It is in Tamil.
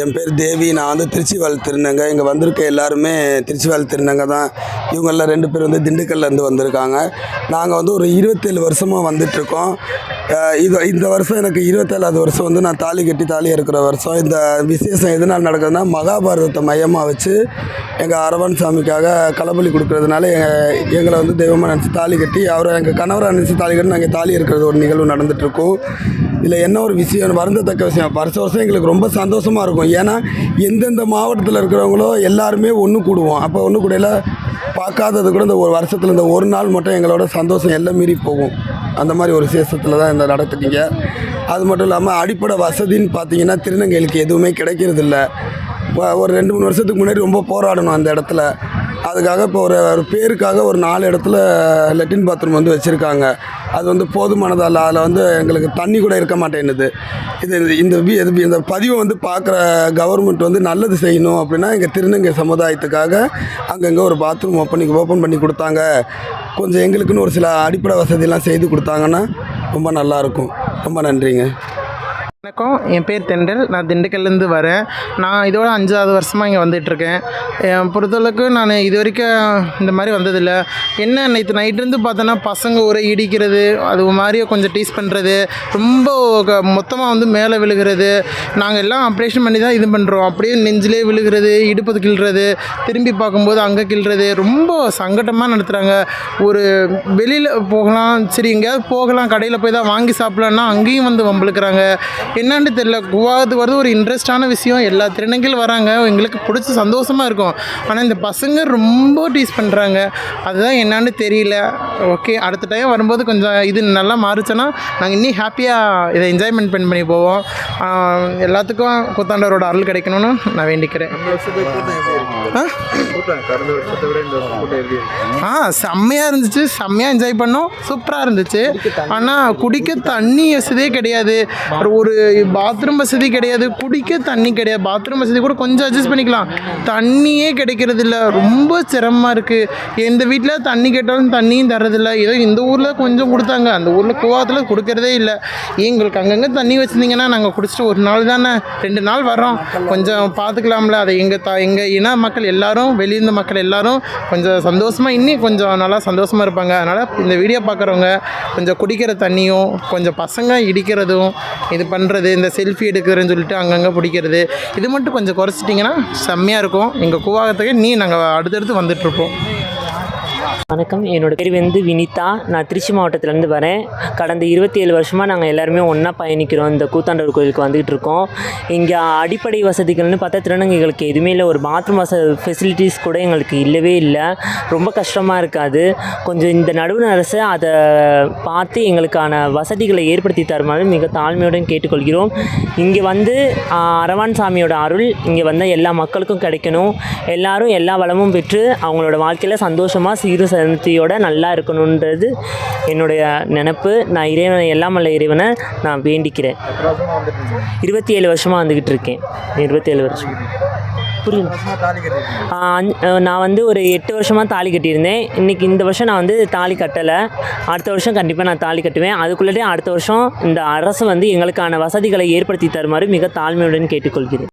என் பேர் தேவி. நான் வந்து திருச்சி வாழ் இங்கே வந்திருக்க எல்லாருமே திருச்சி வாழ் திருநங்கை தான். இவங்கெல்லாம் ரெண்டு பேர் வந்து திண்டுக்கல்லேருந்து வந்திருக்காங்க. நாங்கள் வந்து ஒரு இருபத்தேழு வருஷமாக வந்துட்டுருக்கோம். இது இந்த வருஷம் எனக்கு இருபத்தேழாவது வருஷம் வந்து நான் தாலி கட்டி தாலி இருக்கிற வருஷம். இந்த விசேஷம் எதனால் நடக்குதுன்னா மகாபாரதத்தை மையமாக வச்சு எங்கள் அரவன் சாமிக்காக களபலி கொடுக்கறதுனால எங்கள் எங்களை வந்து தெய்வமாக நினச்சி தாலி கட்டி அவரை எங்கள் கணவரை நினச்சி தாலி கட்டி நாங்கள் தாலி இருக்கிறது ஒரு நிகழ்வு நடந்துகிட்ருக்கோம் இதில் என்ன ஒரு விஷயம்? வருந்தத்தக்க விஷயம். வருஷ வருஷம் எங்களுக்கு ரொம்ப சந்தோஷமாக இருக்கும். ஏன்னா எந்தெந்த மாவட்டத்தில் இருக்கிறவங்களோ எல்லாருமே ஒன்று கூடுவோம். அப்போ ஒன்று கூடையில் பார்க்காதது கூட இந்த ஒரு வருஷத்தில் இந்த ஒரு நாள் மட்டும் எங்களோட சந்தோஷம் எல்லாம் மீறி போகும். அந்த மாதிரி ஒரு விசேஷத்தில் தான் இந்த நடத்துட்டீங்க அது மட்டும் இல்லாமல் அடிப்படை வசதின்னு பார்த்தீங்கன்னா திருநங்கைகளுக்கு எதுவுமே கிடைக்கிறதில்ல. ஒரு ரெண்டு மூணு வருஷத்துக்கு முன்னாடி ரொம்ப போராடணும் அந்த இடத்துல. அதுக்காக இப்போ ஒரு ஒரு பேருக்காக ஒரு நாலு இடத்துல லெட்டின் பாத்ரூம் வந்து வச்சுருக்காங்க. அது வந்து போதுமானதால் அதில் வந்து எங்களுக்கு தண்ணி கூட இருக்க மாட்டேன்னுது. இது இந்த வி- இது- இந்த பதிவை வந்து பார்க்குற கவர்மெண்ட் வந்து நல்லது செய்யணும் அப்படின்னா எங்கள் திருநங்கை சமுதாயத்துக்காக அங்கங்கே ஒரு பாத்ரூம் ஓப்பன் ஓப்பன் பண்ணி கொடுத்தாங்க. கொஞ்சம் எங்களுக்குன்னு ஒரு சில அடிப்படை வசதியெல்லாம் செய்து கொடுத்தாங்கன்னா ரொம்ப நல்லாயிருக்கும் ரொம்ப நன்றிங்க. வணக்கம். என் பேர் தெண்டல் நான் திண்டுக்கல்லேருந்து வரேன். நான் இதோட அஞ்சாவது வருஷமாக இங்கே வந்துட்டுருக்கேன். என் பொறுத்தளவுக்கு நான் இது வரைக்கும் இந்த மாதிரி வந்ததில்லை. என்ன நேற்று நைட்லேருந்து பார்த்தோன்னா பசங்க ஒரே இடிக்கிறது அது மாதிரியே கொஞ்சம் டீஸ் பண்ணுறது ரொம்ப மொத்தமாக வந்து மேலே விழுகிறது. நாங்கள் எல்லாம் ஆப்ரேஷன் பண்ணி தான் இது பண்ணுறோம் அப்படியே நெஞ்சிலே விழுகிறது இடுப்பது கிள்றது திரும்பி பார்க்கும்போது அங்கே கிள்றது ரொம்ப சங்கடமாக நடத்துகிறாங்க ஒரு வெளியில் போகலாம் சரி எங்கேயாவது போகலாம் கடையில் போய் தான் வாங்கி சாப்பிட்லான்னா அங்கேயும் வந்து வம்பளுக்குறாங்க என்னன்னு தெரியல. குவாது வருது ஒரு இன்ட்ரெஸ்டான விஷயம். எல்லா திருநங்கைகள் வராங்க. எங்களுக்கு பிடிச்ச சந்தோஷமாக இருக்கும். ஆனால் இந்த பசங்க ரொம்ப டீஸ் பண்ணுறாங்க அதுதான் என்னான்னு தெரியல. ஓகே அடுத்த டைம் வரும்போது கொஞ்சம் இது நல்லா மாறுச்சுன்னா நாங்கள் இன்னும் ஹாப்பியாக இதை என்ஜாய்மெண்ட் பண்ணி பண்ணி போவோம். எல்லாத்துக்கும் கூத்தாண்டவரோட அருள் கிடைக்கணும்னு நான் வேண்டிக்கிறேன். ஆ? செம்மையாக இருந்துச்சு. செம்மையாக என்ஜாய் பண்ணோம். சூப்பராக இருந்துச்சு. ஆனால் குடிக்க தண்ணி வசதியே கிடையாது. ஒரு பாத்ரூம் வசதி கிடையாது. குடிக்க தண்ணி கிடையாது. பாத்ரூம் வசதி கூட கொஞ்சம் அட்ஜஸ்ட் பண்ணிக்கலாம். தண்ணியே கிடைக்கிறது இல்ல ரொம்ப சிரமமாக இருக்குது எந்த வீட்டில் தண்ணி கேட்டாலும் தண்ணியும் இல்லை ஏதோ இந்த ஊரில் கொஞ்சம் கொடுத்தாங்க. அந்த ஊரில் கூவாத்தில் கொடுக்கறதே இல்லை. எங்களுக்கு அங்கங்கே தண்ணி வச்சுருந்தீங்கன்னா நாங்கள் குடிச்சிட்டு ஒரு நாள் தானே ரெண்டு நாள் வரோம் கொஞ்சம் பார்த்துக்கலாம்ல அதை எங்கள் தா எங்கள் இன மக்கள் எல்லாரும் வெளியிருந்த மக்கள் எல்லாரும் கொஞ்சம் சந்தோஷமாக இன்னும் கொஞ்சம் நல்லா சந்தோஷமாக இருப்பாங்க. அதனால் இந்த வீடியோ பார்க்குறவங்க கொஞ்சம் குடிக்கிற தண்ணியும் கொஞ்சம் பசங்க இடிக்கிறதும் இது பண்ணுறது இந்த செல்ஃபி எடுக்கிறேன்னு சொல்லிட்டு அங்கங்கே பிடிக்கிறது இது மட்டும் கொஞ்சம் குறைச்சிட்டிங்கன்னா செம்மையாக இருக்கும். எங்கள் கூவாகத்துக்கு நீ நாங்கள் அடுத்தடுத்து வந்துட்டுருப்போம் வணக்கம். என்னோட பேர் வந்து வினிதா. நான் திருச்சி மாவட்டத்திலேருந்து வரேன். கடந்த இருபத்தி ஏழு வருஷமாக நாங்கள் எல்லாருமே ஒன்றா பயணிக்கிறோம். இந்த கூத்தாண்டவர் கோயிலுக்கு வந்துகிட்டு இருக்கோம். இங்கே அடிப்படை வசதிகள்னு பார்த்தா திருநங்கைகளுக்கு எதுவுமே இல்லை. ஒரு பாத்ரூம் வச ஃபெசிலிட்டிஸ் கூட எங்களுக்கு இல்லவே இல்லை. ரொம்ப கஷ்டமாக இருக்காது. கொஞ்சம் இந்த நடுவண் அரசு அதை பார்த்து எங்களுக்கான வசதிகளை ஏற்படுத்தி தருமாறு மிக தாழ்மையுடன் கேட்டுக்கொள்கிறோம். இங்கே வந்து அரவான் சாமியோட அருள் இங்கே வந்த எல்லா மக்களுக்கும் கிடைக்கணும். எல்லாரும் எல்லா வளமும் பெற்று அவங்களோட வாழ்க்கையில் சந்தோஷமாக சீரு சந்தியோட நல்லா இருக்கணுன்றது என்னுடைய நினப்பு. நான் இறைவனை எல்லாம் அல்ல இறைவனை நான் வேண்டிக்கிறேன். இருபத்தி ஏழு வருஷமாக வந்துக்கிட்டு இருக்கேன் இருபத்தி ஏழு வருஷம் புரியல நான் வந்து ஒரு எட்டு வருஷமாக தாலி கட்டியிருந்தேன். இன்றைக்கி இந்த வருஷம் நான் வந்து தாலி கட்டலை. அடுத்த வருஷம் கண்டிப்பாக நான் தாலி கட்டுவேன். அதுக்குள்ளே அடுத்த வருஷம் இந்த அரசு வந்து எங்களுக்கான வசதிகளை ஏற்படுத்தி தருமாறு மிக தாழ்மையுடன் கேட்டுக்கொள்கிறேன்.